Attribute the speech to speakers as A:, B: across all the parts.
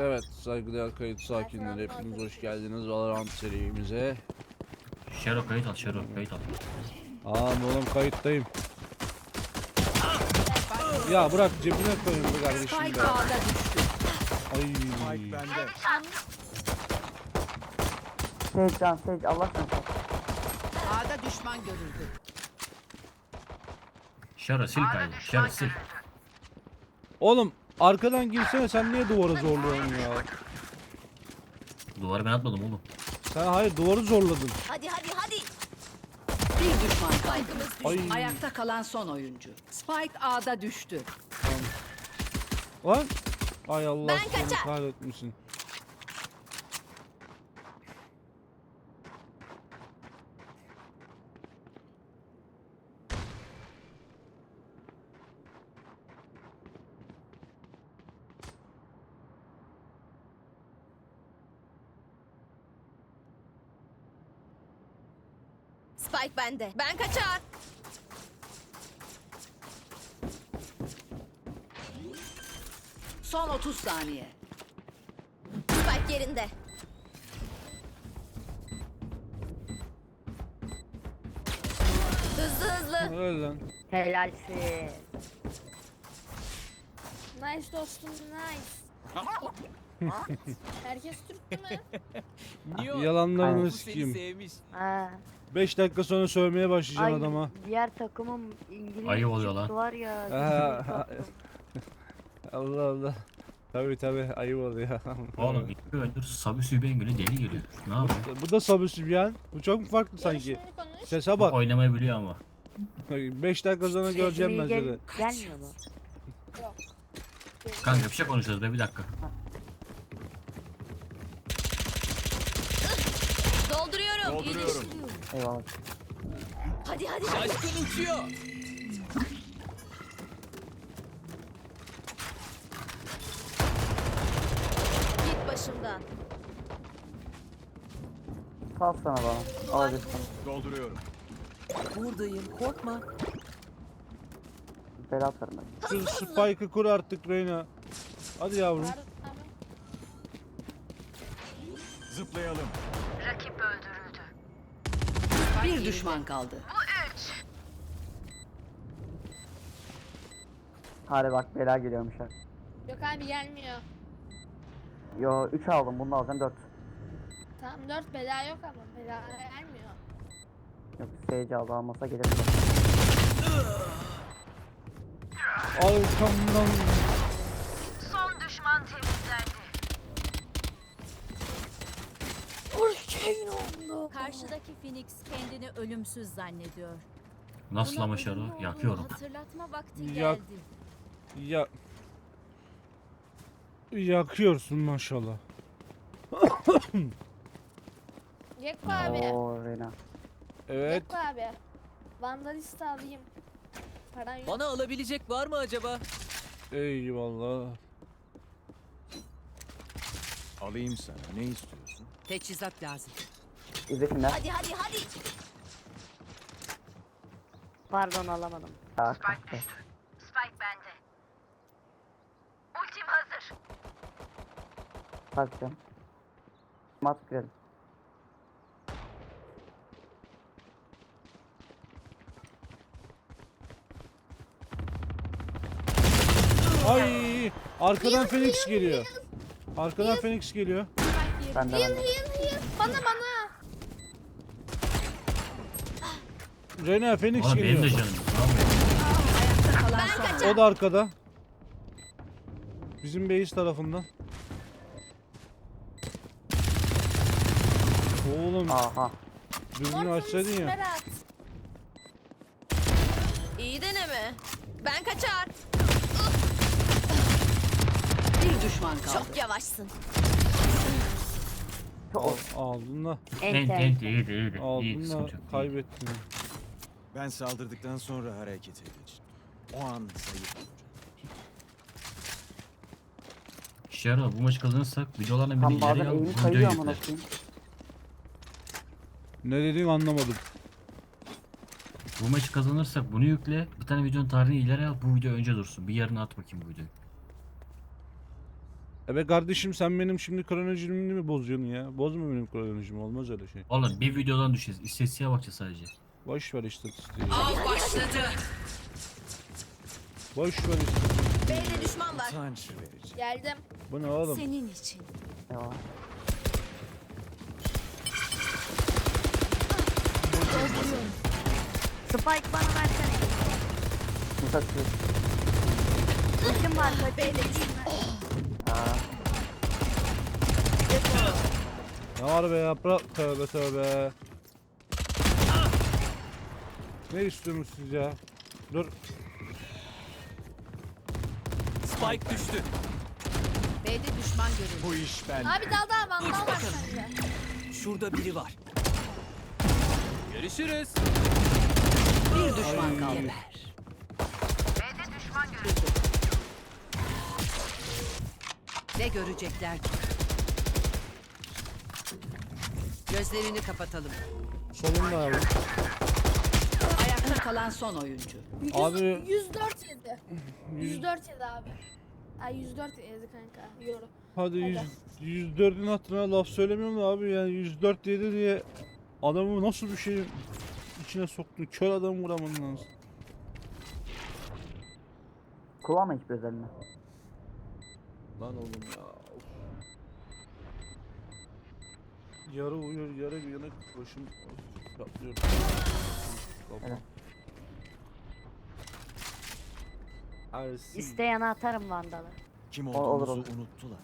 A: Evet saygıdeğer kayıt sakinleri hepiniz hoş geldiniz Valorant serimize.
B: Şero kayıt al, Şero kayıt al.
A: Aa oğlum kayıttayım. Ya bırak cebine koyun be kardeşim be.
C: ağda düştü.
A: Ay.
D: Sage can Allah sen sal.
C: Ağda düşman görüldü.
B: Şero sil kaydı, Şero sil.
A: Oğlum arkadan girsene sen niye duvarı zorluyorsun ya?
B: Duvarı ben atmadım oğlum.
A: Sen hayır duvarı zorladın.
E: Hadi hadi hadi.
C: Bir düşman kaldı.
A: Ay.
C: Ayakta kalan son oyuncu. Spike ağda düştü.
A: Lan. Ay Allah
E: Ben
A: seni
E: kaçar.
A: kahretmesin.
E: Spike bende. Ben kaçar.
C: Son 30 saniye.
E: Spike yerinde. Hızlı hızlı.
A: Öyle lan.
D: Helalsin.
F: Nice dostum nice. Herkes Türk değil mi?
A: Yalanlarını
D: Aynen.
A: sikeyim.
D: Ha.
A: 5 dakika sonra sövmeye başlayacağım
D: Ay,
A: adama.
D: diğer takımım İngiliz
B: Ayı oluyor
D: çıktı
B: lan.
D: var ya. Taktım.
A: Allah Allah. Tabi tabi ayıp oluyor.
B: Oğlum ilk bir öndür Sabi Sübengül'ü deli geliyor. Ne yapıyor?
A: Bu da Sabi Sübyan. Bu çok mu farklı sanki?
F: Yarışmayı konuş.
A: Sese
B: Bak. Oynamayı biliyor ama.
A: 5 dakika sonra göreceğim ben
D: Sesimi
A: seni.
D: gel, gelmiyor mu?
B: Kanka bir şey konuşuyoruz be bir dakika.
E: Dolduruyorum. Dolduruyorum.
D: Eyvallah.
E: Hadi hadi. Git başımdan.
D: Sal sana bana. Alabilirsin.
C: Buradayım korkma.
D: Bela atarım ben.
A: Şu spike'ı kur artık Reyna. Hadi yavrum.
F: Tamam.
C: Bir düşman kaldı.
D: Hadi bak bela geliyormuş ha.
F: Yok abi gelmiyor.
D: Yo 3 aldım bunu alacağım 4.
F: Tamam 4 bela yok ama bela gelmiyor.
D: Yok Sage aldı almasa gelir.
A: Arkamdan.
E: Karşıdaki Phoenix kendini ölümsüz zannediyor.
B: Nasıl
E: Buna
B: ama
E: ölümlü olduğunu
B: Yakıyorum.
E: Hatırlatma vakti
A: Yak.
E: geldi.
A: Ya. Yakıyorsun maşallah.
F: Gekko abi.
D: Oo Reyna.
A: Evet.
F: Gekko abi. Vandalist alayım. Paran yok.
G: Bana alabilecek var mı acaba?
A: Eyvallah.
H: Alayım sana. Ne istiyorsun?
C: Teçhizat lazım.
D: İzlesinler.
E: Hadi hadi hadi.
D: Pardon alamadım. Aa, kahpe.
E: Spike bende. Ultim hazır.
D: Kalkacağım. Mat girelim.
A: Ay arkadan Phoenix geliyor. Arkadan Phoenix geliyor.
D: Ben de
F: Heal
D: ben de.
F: heal heal. Bana bana.
A: Reyna Phoenix
B: Oğlum benim de
A: geliyor.
B: canım. yok,
C: kalan son
A: O da arkada. Bizim base tarafından. Oğlum
D: Aha.
A: düzgün açsaydın ya.
F: Berat.
E: İyi deneme. Ben kaçar.
C: bir düşman kaldı.
E: Çok yavaşsın.
D: Çok
A: Aldın da.
B: İyiydi iyiydi.
A: Aldın kaybettin.
H: Ben saldırdıktan sonra harekete geçin. O an zayıf olacak.
B: Şero bu maçı kazanırsak videolarla beni
D: Tam
B: ileri
D: bazen
B: al.
D: eğimi
B: Bu
D: kayıyor
B: videoyu
D: amına
B: yükle.
D: koyayım.
A: Ne dediğini anlamadım.
B: Bu maçı kazanırsak bunu yükle. Bir tane videonun tarihini ileri al. Bu video önce dursun. Bir yarına at bakayım bu videoyu.
A: E be kardeşim sen benim şimdi kronolojimi mi bozuyorsun ya? Bozma benim kronolojimi olmaz öyle şey.
B: Oğlum bir videodan düşeceğiz. İstatistiğe bakacağız sadece.
A: Boş ver istatistiği.
C: Av başladı.
A: Boş ver istatistiği.
E: B'de düşman var.
H: Verici.
F: Geldim.
A: Bu ne oğlum?
E: Senin için.
D: Eyvallah.
G: Spike bana versene.
D: Çıkıyor.
G: Ultim var kaçayım.
D: Aa,
A: Ne var be yaprak? Tövbe tövbe. Ne istiyorsunuz siz ya? Dur.
H: Spike düştü.
C: B'de düşman görüldü.
H: Bu iş ben.
F: Abi dal dal vandal var sende.
H: Şurada biri var. Görüşürüz.
C: Bir düşman kaldı. Ne görecekler ki? Gözlerini kapatalım.
A: Solunda abi.
C: Ayakta kalan son oyuncu.
F: Yüz-
A: Abi-
F: 104 yedi. 104 yedi abi. Ay 104 yedi kanka. Euro.
A: Hadi 100, 104'ün hatırına laf söylemiyorum da abi yani 104 dedi diye adamı nasıl bir şeyin içine soktun? Kör adam vuramadın lazım.
D: kullanma hiçbir özelliğini.
A: Lan oğlum ya. Yarı uyur, yarı uyanık başım patlıyor. Kafa.
D: Evet.
A: Ersin.
G: İsteyene atarım vandalı.
H: Kim olduğumuzu
D: olur.
H: unuttular.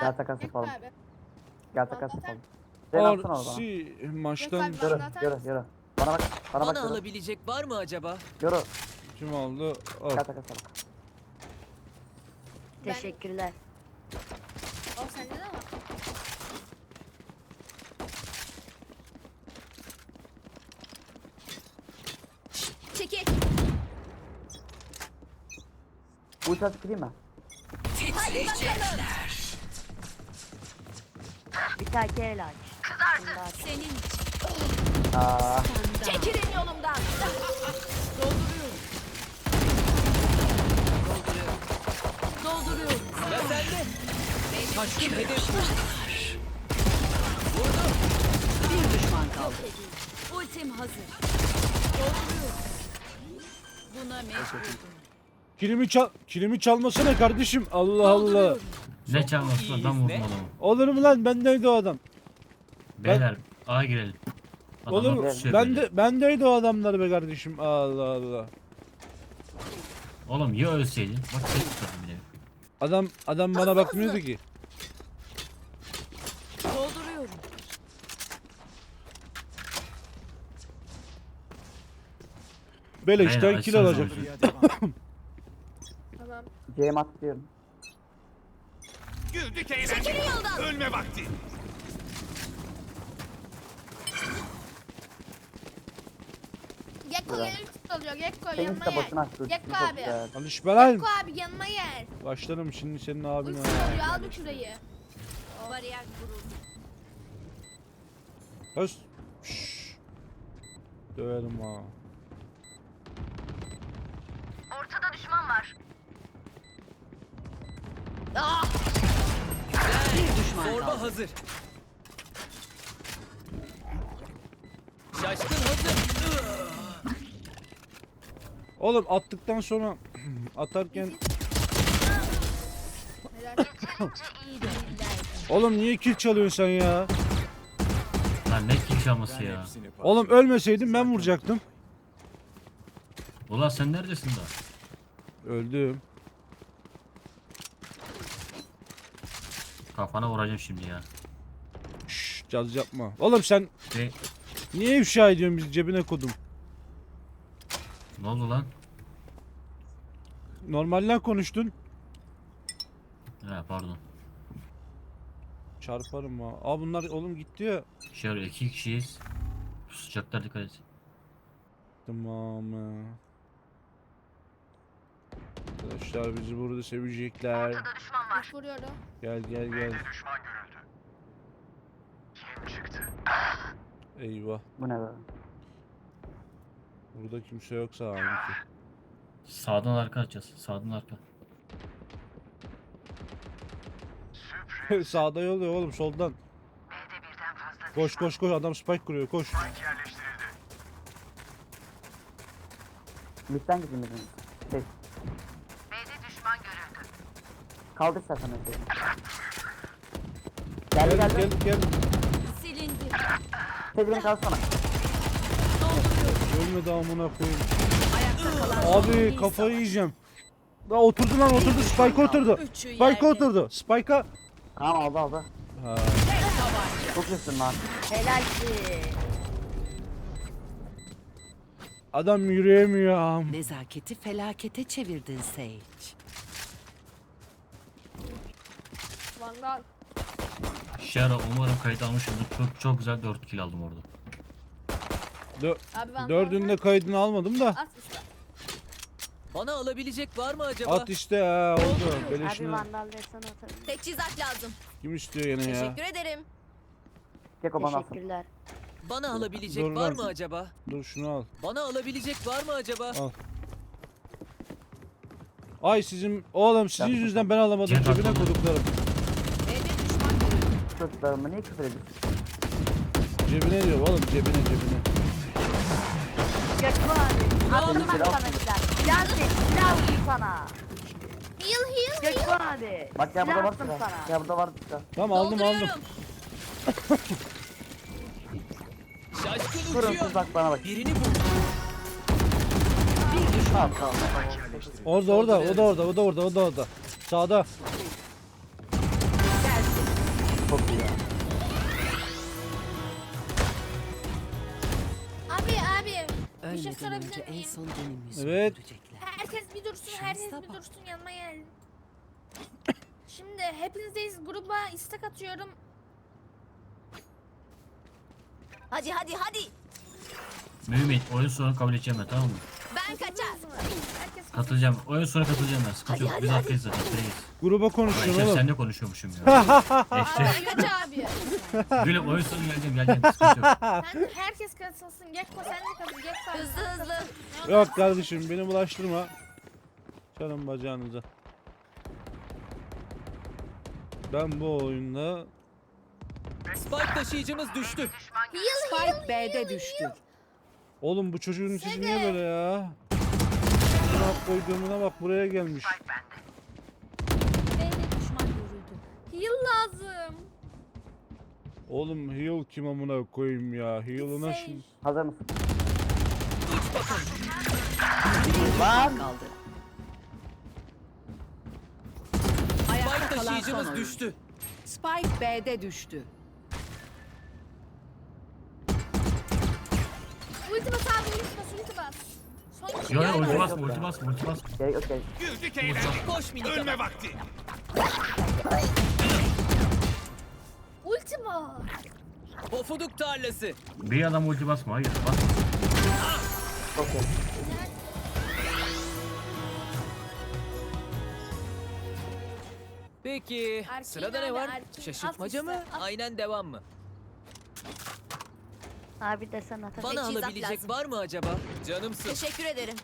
D: Gel takas yapalım. Gel takas yapalım. Sen
F: Yok
A: maçtan
D: Yürü, yürü, yürü. Bana bak, bana bak
I: Bana
D: yürü.
I: alabilecek var mı acaba?
D: Yürü,
A: kim aldı? Al.
D: gel takas yapalım.
G: Teşekkürler.
F: O sende de var.
E: Çekil.
D: Uçağı sıkayım mı?
G: Bir tane el aç. Aç.
E: Senin için.
D: Aa,
E: Çekilin yolumdan.
C: Dolduruyorum.
I: Ya sende. Kaçtım hedef.
C: Bir düşman kaldı.
E: Ultim hazır. Buna mecburdum.
A: Kilimi çal kilimi çalmasana kardeşim. Allah Allah.
B: Ne çalmasın
I: iyiyiz,
B: adam vurdum adamı.
A: Olur mu lan bendeydi o adam.
B: Beyler A girelim.
A: Olur
B: Adamlar
A: mu?
B: pusuyor
A: Ben
B: böyle.
A: de bendeydi o adamlar be kardeşim. Allah Allah.
B: Oğlum ya ölseydin. Bak tek tutadım bile.
A: Adam adam bana bakmıyordu ki.
E: Dolduruyorum.
A: Beleşten
B: Aynen,
A: kill
B: açsanıza
A: alacak.
D: C'ye atlıyorum.
H: Güldük eğlendik. Ölme vakti.
F: Gekko
D: Güzel.
F: gelir tutalıyor. Gekko
D: Senin
F: yanıma
D: de
F: gel.
D: boşuna açtı.
F: Gekko
D: çok
F: abi.
A: lan.
F: Gekko abi yanıma gel.
A: Başlarım şimdi senin abine.
F: Ulti oluyor al bu şurayı.
E: Bariyer kuruldu.
A: Höst. Şşş. Döverim ha.
C: Bir düşman
I: Zorba
C: kaldı.
I: hazır. Şaşkın hazır.
A: Oğlum attıktan sonra atarken. Oğlum niye kill çalıyorsun sen ya?
B: Lan ne kill çalması ya.
A: Oğlum ölmeseydin ben vuracaktım.
B: Ulan sen neredesin da?
A: Öldüm.
B: Kafana vuracağım şimdi ya.
A: Şşş caz yapma. Oğlum sen
B: Ve
A: niye ifşa ediyorsun bizi cebine kodum?
B: ne oldu lan?
A: Normalden konuştun.
B: Ha pardon.
A: Çarparım ha. Aa bunlar oğlum gitti ya.
B: Şöyle iki kişiyiz. Sıcaklar dikkat et.
A: Tamam. ha. Arkadaşlar bizi burada sevecekler.
F: Bak vuruyorum.
A: Gel gel gel. Eyvah.
D: Bu ne be?
A: Burada kimse yoksa halbuki.
B: Sağdan arka açacağız. Sağdan arka.
A: Sağda yolluyor oğlum soldan. Koş koş koş adam spike kuruyor koş.
D: Midden gidin midden. Şey. Kaldır istersen önce. Geldi
A: Gel
D: geldi.
A: gel gel.
E: Silindi.
D: Tedbir'in kalsana.
A: Ölmedi amına koyayım.
C: Ayakta kalan
A: Abi kafayı yiyeceğim. Daha oturdu lan oturdu Spike oturdu.
E: Üçü
A: Spike
E: yerde.
A: oturdu. Spike'a.
D: Tamam aldı aldı.
A: Ha.
D: Çok iyisin lan.
G: Helalsin.
A: Adam yürüyemiyor.
C: Nezaketi felakete çevirdin Sage.
F: Vandal.
B: Şara umarım kayıt almışımdır. Çok çok güzel 4 kill aldım orada.
A: Dö-
F: Abi
A: dördünde kaydını almadım da.
F: At işte.
I: Bana alabilecek var mı acaba?
A: At işte ha oldu.
G: Abi vandal atarım.
E: Teçhizat lazım.
A: Kim istiyor yine ya?
E: Teşekkür ederim.
D: Keko bana.
G: Teşekkürler.
I: Bana alabilecek
A: Dur
I: var
A: lan.
I: mı acaba?
A: Dur şunu al.
I: Bana alabilecek var mı acaba?
A: Al. Ay sizin oğlum sizin yüzünden ben alamadım cebine
B: oldu.
A: koduklarım.
E: B'de düşman görüldü.
D: Çocuklarıma niye küfür ediyorsun?
A: Cebine diyor oğlum cebine cebine.
G: Gökmen abi. Bak
D: silah
G: sana silah. Silah çek. Silah vurdum sana.
F: Heal heal heal.
G: Gökmen abi.
D: Bak ya burada
G: silah
D: var
G: attım
D: silah.
G: sana.
D: Ya burada var silah.
A: Tamam aldım aldım.
E: Dolduruyorum.
I: Şaşkın
D: Durun
I: uçuyor.
D: siz bak bana bak.
I: Birini vur.
D: Tamam tamam.
A: Orada orada o da orada o da orada o da orada. Sağda.
D: Çok iyi ya.
F: Abi abi. Bir şey
C: Ölmeden
F: sorabilir
C: önce en
F: miyim?
C: son benim yüzümü
A: Evet.
C: görecekler.
F: Herkes bir dursun, herkes
C: Şansa
F: bir
C: bak.
F: dursun yanıma gelin. Şimdi hepinizdeyiz gruba istek atıyorum.
E: Hadi hadi hadi.
B: Mühim oyun sonu kabul edeceğim ben tamam mı?
E: Ben kaçar.
B: Katılacağım. Oyun sonu katılacağım ben. Sıkıntı yok. Biz arkayız zaten. Bireyiz.
A: Gruba konuşuyorsun
B: Eşref
A: oğlum.
B: senle konuşuyormuşum ya. Eşref.
F: Abi kaç abi.
B: Gülüm oyun sonu geleceğim geleceğim. Sıkıntı yok.
F: Ben herkes katılsın. Gekko sen de katıl. Gekko abi,
E: Hızlı
F: sen de
E: hızlı.
A: Yok kardeşim beni bulaştırma. Canım bacağınıza. Ben bu oyunda
I: Spike taşıyıcımız düştü.
C: Spike B'de düştü.
A: Oğlum bu çocuğun içi niye böyle ya? Buna koyduğumuna bak buraya gelmiş.
E: B'de düşman görüldü.
F: Heal lazım.
A: Oğlum heal kim amına koyayım ya? Heal'ına
F: Sage.
A: şimdi.
D: Hazır mısın?
C: Lan. kaldı. Ayakta
I: Spike
C: kalan son
I: taşıyıcımız
C: oyuncu.
I: düştü.
C: Spike B'de düştü.
F: Ulti bas abi ulti bas ulti bas. Son kişi
B: Yo yo
F: geldi.
B: ulti basma ulti basma ulti basma.
D: Gerek yok gerek.
I: Koş minik adam.
F: Ulti bas.
I: Pofuduk tarlası.
B: Bir adam ulti basma hayır bas.
D: Çok iyi.
I: Peki
F: Erkeğin
I: sırada ne
F: abi,
I: var?
F: erkeğin.
I: Şaşırtmaca
F: At
I: mı?
F: işte, at.
I: Aynen devam mı?
G: Abi desen atarım.
I: Bana
E: Teçhizat
I: alabilecek
E: lazım.
I: var mı acaba? Canımsın.
E: Teşekkür ederim.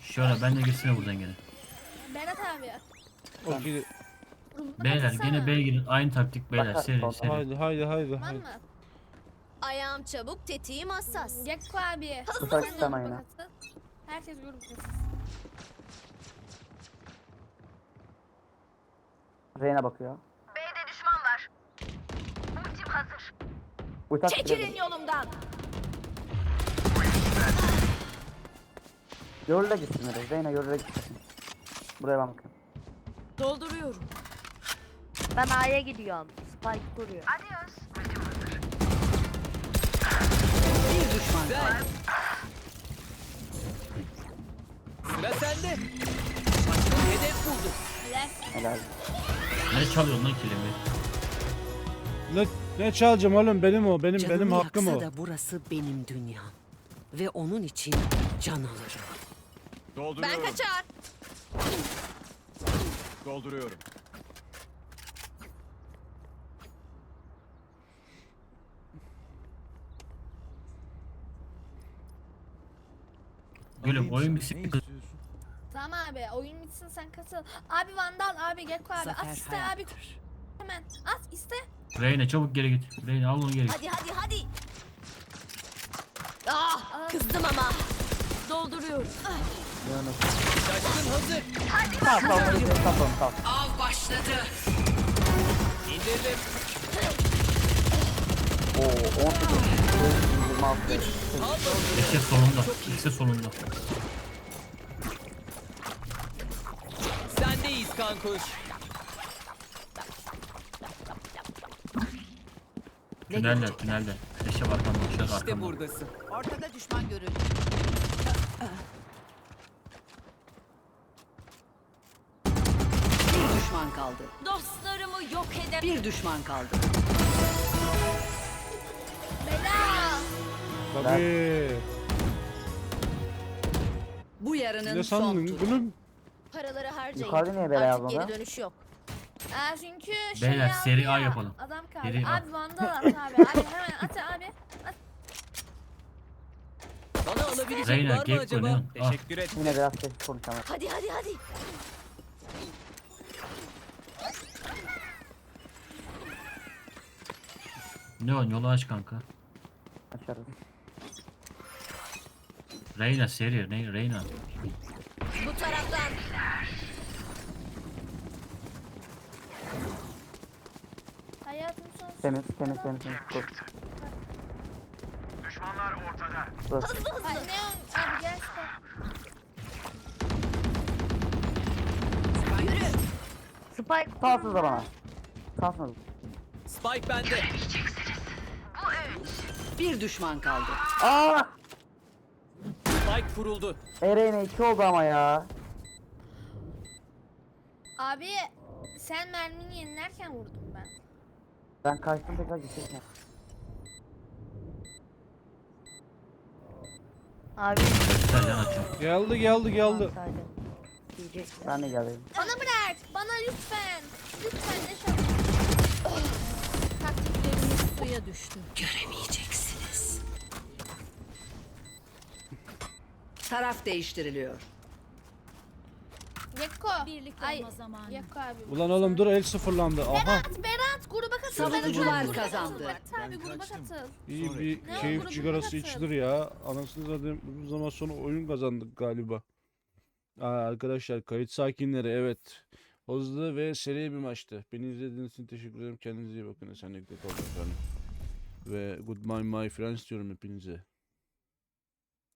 B: Şöyle ben de girsene buradan gene.
F: Berat abi.
A: O gidi.
B: Beyler gene B'ye girin. Aynı taktik beyler. Seri seri.
A: Haydi haydi haydi
F: Tamam
A: haydi.
F: mı?
E: Ayağım çabuk, tetiğim hassas.
F: Gekko abi. De gruba
D: yine.
F: katıl. Herkes gruptasın.
D: Reyna bakıyor. B'de düşman var. Ultim hazır. At,
E: Çekilin yolumdan.
D: Yorula gitsin hadi. Reyna yorula gitsin. Buraya ben bakıyorum.
E: Dolduruyorum.
G: Ben A'ya gidiyorum. Spike kuruyor.
C: Bir düşman kaldı.
I: Sıra sende. Şaşkın hedef buldu.
D: Helal.
B: Ne çalıyorsun lan kilimi?
A: Ne, ne çalacağım oğlum benim o benim
C: Canımı
A: benim hakkım
C: yaksa
A: o.
C: da burası benim dünyam. Ve onun için can alırım.
H: Dolduruyorum.
E: Ben kaçar.
H: Dolduruyorum.
B: Gülüm oyun bitsin.
F: Tamam abi oyun bitsin sen katıl. Abi Vandal abi Gekko abi
C: Zafer
F: at iste abi
C: hayattır.
F: Hemen at iste.
B: Reyna çabuk geri git. Reyna al onu geri git.
E: Hadi hadi hadi. Ah kızdım ama. Dolduruyorum.
I: Şaşkın hazır.
J: Sağ sağ sağ sağ sağ.
C: Av başladı.
I: İndirdim.
J: Oo 18. 26.
B: İkisi solunda. İkisi solunda.
I: Sendeyiz kankuş.
B: Tünelde tünelde. Eşe bakan boşak
I: İşte
B: arkamda.
I: buradasın.
C: Ortada düşman görüldü. Bir düşman kaldı.
E: Dostlarımı yok edemem.
C: Bir düşman kaldı.
F: Bela.
A: Tabii.
C: Bu yarının
A: Ne
C: son
A: sandın
C: turu.
E: Paraları harcayın.
J: Yukarıda niye bela
E: Artık geri dönüş yok.
F: Aa, çünkü şey
B: Beyler,
F: aldı
B: seri
F: ya,
B: A yapalım.
F: Adam kaldı.
B: Seri A.
F: abi Vandal at abi. Abi hemen at abi.
I: Bana alabilecek
B: Reyna,
I: var mı acaba?
B: Leon. Ah.
I: Teşekkür et.
J: Yine biraz sessiz konuşalım.
E: Hadi hadi hadi.
B: Leon yolu aç kanka.
J: Açarız.
B: Reyna seri. Reyna. Reyna.
E: Bu taraftan.
J: Temiz temiz temiz. temiz. Dur. Dur.
F: Ay, Neon abi gel işte.
G: Spike
J: Sağsız da bana. Sağsız.
I: Spike bende.
C: Bir düşman kaldı.
J: Aaa!
I: Spike kuruldu.
J: Ereğine 2 oldu ama ya.
F: Abi sen mermini yenilerken vurdum ben.
J: Kaçtım tekrar gidecek
G: Abi.
B: Göster can açıyorum.
A: Geldi geldi geldi.
G: Sadece Diyecektim.
J: Ben de geldim.
F: Bana bırak. Bana lütfen. Lütfen ne şans.
E: Taktiklerimiz suya düştü.
C: Göremeyeceksiniz. Taraf değiştiriliyor.
F: Gekko.
E: Birlikte
F: Ay
E: olma zamanı.
F: Gekko abi.
A: Ulan oğlum dur el sıfırlandı. Aha.
F: Berat, Berat gruba katıl.
C: Savunucular
F: Berat,
C: kazandı.
F: Berat abi gruba katıl.
A: İyi
H: Sonra-
A: bir
F: Ne
A: keyif cigarası
F: bunu
A: içilir ya. Anasını zaten bu zaman sonra oyun kazandık galiba. Aa, arkadaşlar kayıt sakinleri evet. Hızlı ve seri bir maçtı. Beni izlediğiniz için teşekkür ederim. Kendinize iyi bakın. Esenlikle kalın efendim. Ve good morning my friends diyorum hepinize.